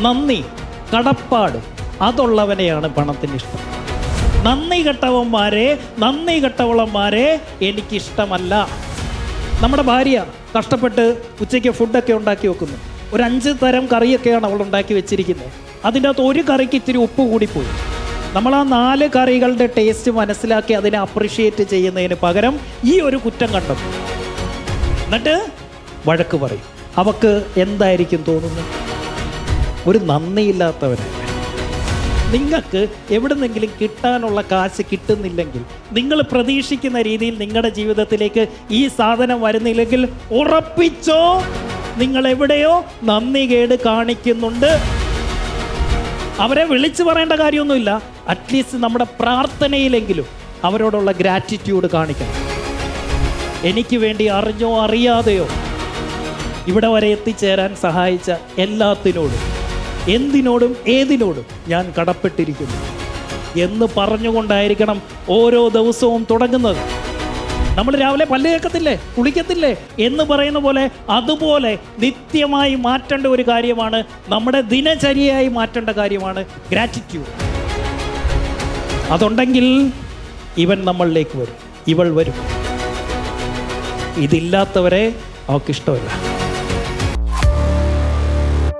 നന്ദി കടപ്പാട്. അതുള്ളവനെയാണ് പണത്തിന് ഇഷ്ടം. നന്ദി കെട്ടവന്മാരെ നന്ദി കെട്ടവളന്മാരെ എനിക്കിഷ്ടമല്ല. നമ്മുടെ ഭാര്യ കഷ്ടപ്പെട്ട് ഉച്ചയ്ക്ക് ഫുഡൊക്കെ ഉണ്ടാക്കി വെക്കുന്നു. ഒരു അഞ്ച് തരം കറിയൊക്കെയാണ് അവൾ ഉണ്ടാക്കി വെച്ചിരിക്കുന്നത്. അതിന്റെ അകത്ത് ഒരു കറിക്ക് ഇത്തിരി ഉപ്പ് കൂടിപ്പോയി. നമ്മൾ ആ നാല് കറികളുടെ ടേസ്റ്റ് മനസ്സിലാക്കി അതിനെ അപ്രിഷിയേറ്റ് ചെയ്യുന്നതിന് പകരം ഈ ഒരു കുറ്റം കണ്ടു എന്നിട്ട് വഴക്ക് പറയും. അവക്ക് എന്തായിരിക്കും തോന്നുന്നത്? ഒരു നന്ദിയില്ലാത്തവനാണ് നിങ്ങൾക്ക് എവിടെ നിന്നെങ്കിലും കിട്ടാനുള്ള കാശ് കിട്ടുന്നില്ലെങ്കിൽ നിങ്ങൾ പ്രതീക്ഷിക്കുന്ന രീതിയിൽ നിങ്ങളുടെ ജീവിതത്തിലേക്ക് ഈ സാധനം വരുന്നില്ലെങ്കിൽ ഉറപ്പിച്ചോ? നിങ്ങൾ എവിടെയോ നന്ദി കേട് കാണിക്കുന്നുണ്ട്. അവരെ വിളിച്ചു പറയേണ്ട കാര്യമൊന്നുമില്ല. അറ്റ്ലീസ്റ്റ് നമ്മുടെ പ്രാർത്ഥനയിലെങ്കിലും അവരോടുള്ള ഗ്രാറ്റിറ്റ്യൂഡ് കാണിക്കണം. എനിക്ക് വേണ്ടി അറിഞ്ഞോ അറിയാതെയോ ഇവിടെ വരെ എത്തിച്ചേരാൻ സഹായിച്ച എല്ലാത്തിനോടും. എന്തിനോടും ഏതിനോടും ഞാൻ കടപ്പെട്ടിരിക്കുന്നു. എന്ന് പറഞ്ഞുകൊണ്ടായിരിക്കണം ഓരോ ദിവസവും തുടങ്ങുന്നത്. നമ്മൾ രാവിലെ പല്ല് കേൾക്കത്തില്ലേ? കുളിക്കത്തില്ലേ? എന്ന് പറയുന്ന പോലെ അതുപോലെ നിത്യമായി മാറ്റേണ്ട ഒരു കാര്യമാണ്. നമ്മുടെ ദിനചര്യയായി മാറ്റേണ്ട കാര്യമാണ് ഗ്രാറ്റിറ്റ്യൂഡ് അതുണ്ടെങ്കിൽ ഇവൻ നമ്മളിലേക്ക് വരും. ഇവൾ വരും. ഇതില്ലാത്തവരെ അവൾക്കിഷ്ടമല്ല